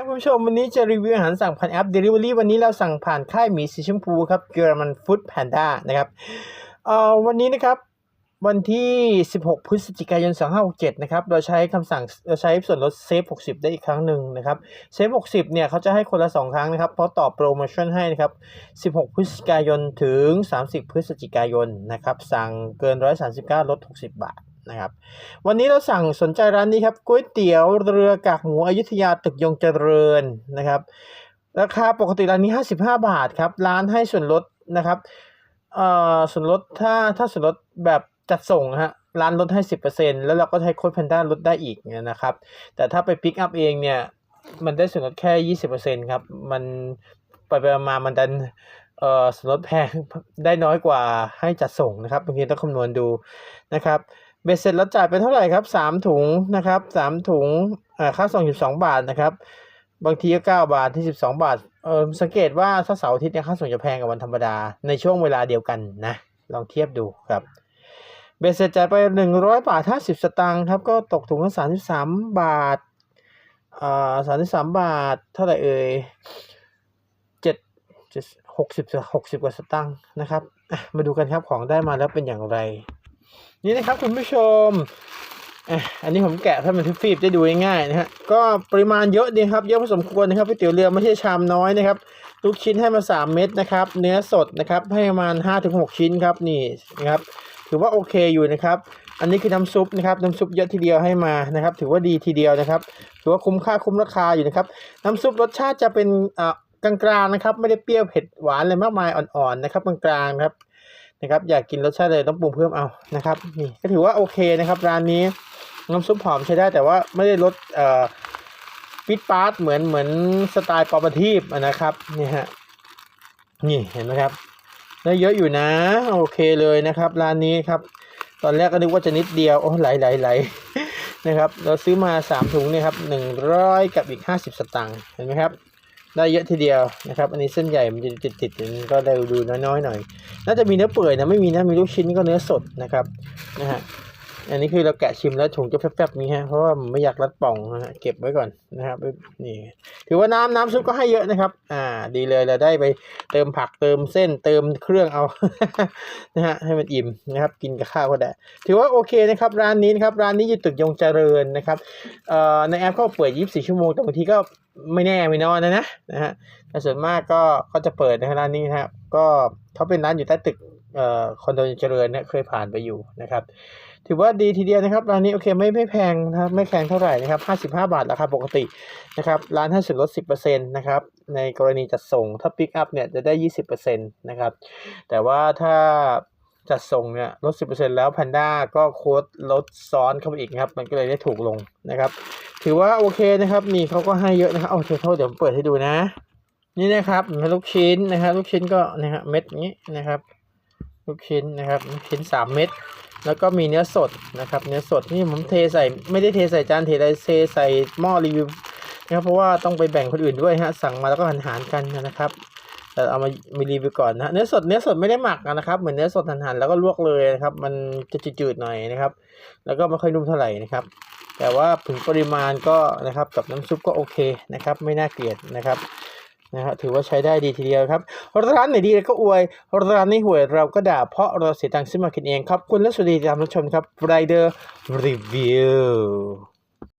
ครับคุณผู้ชมวันนี้จะรีวิวอาหารสั่งผ่านแอป Delivery วันนี้เราสั่งผ่านค่ายหมีสีชมพูครับเกอร์มันฟู้ดแพนด้านะครับเอ่อวันนี้นะครับวันที่ 16 พฤศจิกายน 2567 นะครับ เราใช้คำสั่งเราใช้ส่วนลดเซฟ 60 ได้อีกครั้งหนึ่งนะครับ เซฟ 60 เนี่ยเขาจะให้คนละ 2 ครั้งนะครับ เพราะต่อโปรโมชั่นให้นะครับ 16 พฤศจิกายนถึง 30 พฤศจิกายนนะครับ สั่งเกิน 139 ลด 60 บาท นะครับวันนี้เราสั่งสนใจร้านนี้ครับก๋วยเตี๋ยวเรือกากหมูอยุธยาตึกยงเจริญนะครับราคาปกติร้านนี้ 55 บาทครับร้านให้ส่วนลดนะครับเอ่อส่วนลดถ้าถ้าส่วนลดแบบจัดส่งฮะร้านลดให้ 10%แล้วเราก็ใช้โค้ดแพนด้าลดได้อีกนะครับ แต่ถ้าไปปิกอัพเองเนี่ยมันได้ส่วนลดแค่ 20%ครับมันไปไปมามันดันเอ่อส่วนลดแพงได้น้อยกว่าให้จัดส่งนะครับบางทีต้องคำนวณดูนะครับ เบ็ดเสร็จแล้วจ่ายไปเท่าไหร่ครับสามถุงนะครับสามถุงค่าส่งสิบสองบาทนะครับบางทีก็เก้าบาทที่สิบสองบาทเออสังเกตว่าถ้าเสาร์อาทิตย์เนี่ยค่าส่งจะแพงกว่าวันธรรมดาในช่วงเวลาเดียวกันนะลองเทียบดูครับเบ็ดเสร็จจ่ายไปหนึ่งร้อยบาทห้าสิบสตางค์ครับก็ตกถุงละสามสิบสามบาทอ่าสามสิบสามบาทเท่าไหร่เอ่ยเจ็ดเจ็ดหกสิบหกสิบกว่าสตางค์นะครับมาดูกันครับของได้มาแล้วเป็นอย่างไร นี่นะครับคุณผู้ชมอะอันนี้ผมแกะให้มันฟีบๆจะดูง่ายๆนะฮะก็ปริมาณเยอะดีครับเยอะพอสมควรนะครับก๋วยเตี๋ยวเรือไม่ใช่ชามน้อยนะครับลูกชิ้นให้มา 3 เม็ดนะครับ เนื้อสดนะครับให้ประมาณ 5-6 ชิ้นครับนี่นะครับถือว่าโอเคอยู่นะครับ อันนี้คือน้ำซุปนะครับน้ำซุปเยอะทีเดียวให้มานะครับ ถือว่าดีทีเดียวนะครับถือว่าคุ้มค่าคุ้มราคาอยู่นะครับ น้ำซุปรสชาติจะเป็นอ่ากลางๆนะครับ ไม่ได้เปรี้ยวเผ็ดหวานอะไรมากมายอ่อนๆนะครับกลางๆครับ นะครับอยากกินรสชาติเลยต้องปรุงเพิ่มเอานะครับนี่ก็ถือว่าโอเคนะครับ ร้านนี้น้ำซุปหอมใช้ได้แต่ว่าไม่ได้รสเอ่อปิดปาร์ตเหมือนเหมือนสไตล์ปอปทีฟนะครับนี่ฮะนี่เห็นไหมครับได้เยอะอยู่นะ โอเคเลยนะครับร้านนี้ครับ ตอนแรกก็นึกว่าจะนิดเดียวโอ้ไหลไหลไหลนะครับ เราซื้อมาสามถุงเนี่ยครับหนึ่งร้อยกับอีกห้าสิบสตางค์เห็นไหมครับ ได้เยอะทีเดียวนะครับ อันนี้เส้นใหญ่มันจะติดๆก็ได้ดูน้อยๆหน่อย น่าจะมีเนื้อเปื่อยนะไม่มีนะมีลูกชิ้นก็เนื้อสดนะครับนะฮะ อันนี้คือเราแกะชิมแล้วถุงจะแฟบๆนี้ฮะเพราะว่าไม่อยากรัดป่องฮะเก็บไว้ก่อนนะครับนี่ถือว่าน้ำน้ำซุปก็ให้เยอะนะครับ อ่า ดีเลยเราได้ไปเติมผักเติมเส้นเติมเครื่องเอานะฮะให้มันอิ่มนะครับ กินกับข้าวก็ได้ ถือว่าโอเคนะครับร้านนี้นะครับร้านนี้อยู่ตึกยงเจริญนะครับเอ่อในแอปเขาเปิด 24 ชั่วโมงแต่บางทีก็ไม่แน่ไม่นอนนะนะนะฮะแต่ส่วนมากก็ก็จะเปิดในร้านนี้นะครับก็เขาเป็นร้านอยู่ใต้ตึก คอนโดเจริญเนี่ยเคยผ่านไปอยู่นะครับ ถือว่าดีทีเดียวนะครับร้านนี้โอเคไม่ไม่แพงนะครับไม่แพงเท่าไหร่นะครับ55 บาทราคาปกตินะครับร้านให้ส่วนลด 10%นะครับในกรณีจัดส่งถ้าปิกอัพเนี่ยจะได้ 20%นะครับแต่ว่าถ้าจัดส่งเนี่ยลด 10%แล้ว Panda ก็โค้ดลดซ้อนเข้าไปอีกครับมันก็เลยได้ถูกลงนะครับ ถือว่าโอเคนะครับนี่เขาก็ให้เยอะนะครับเอาเทโทษเดี๋ยวผมเปิดให้ดูนะ นี่นะครับลูกชิ้นนะครับลูกชิ้นก็นะฮะเม็ดนี้นะครับ ลูกชิ้นนะครับลูกชิ้นสามเม็ดแล้วก็มีเนื้อสดนะครับเนื้อสดนี่ผมเทใส่ไม่ได้เทใส่จานเทใส่เทใส่หม้อรีวิวนะครับเพราะว่าต้องไปแบ่งคนอื่นด้วยฮะสั่งมาแล้วก็หันหารกันนะครับแต่เอามามีรีวิวก่อนนะเนื้อสดเนื้อสดไม่ได้หมักนะครับเหมือนเนื้อสดหั่นๆแล้วก็ลวกเลยนะครับมันจะจืดๆหน่อยนะครับ แล้วก็ไม่ค่อยนุ่มเท่าไหร่นะครับ แต่ว่าถึงปริมาณก็นะครับกับน้ำซุปก็โอเคนะครับ ไม่น่าเกลียดนะครับ นะฮะถือว่าใช้ได้ดีทีเดียวครับ ร้านไหนดีเราก็อวย ร้านไหนี้ห่วยเราก็ด่า เพราะเราเสียตังค์ซื้อมากินเองครับคุณและสวัสดีตามรับชมครับไรเดอร์รีวิว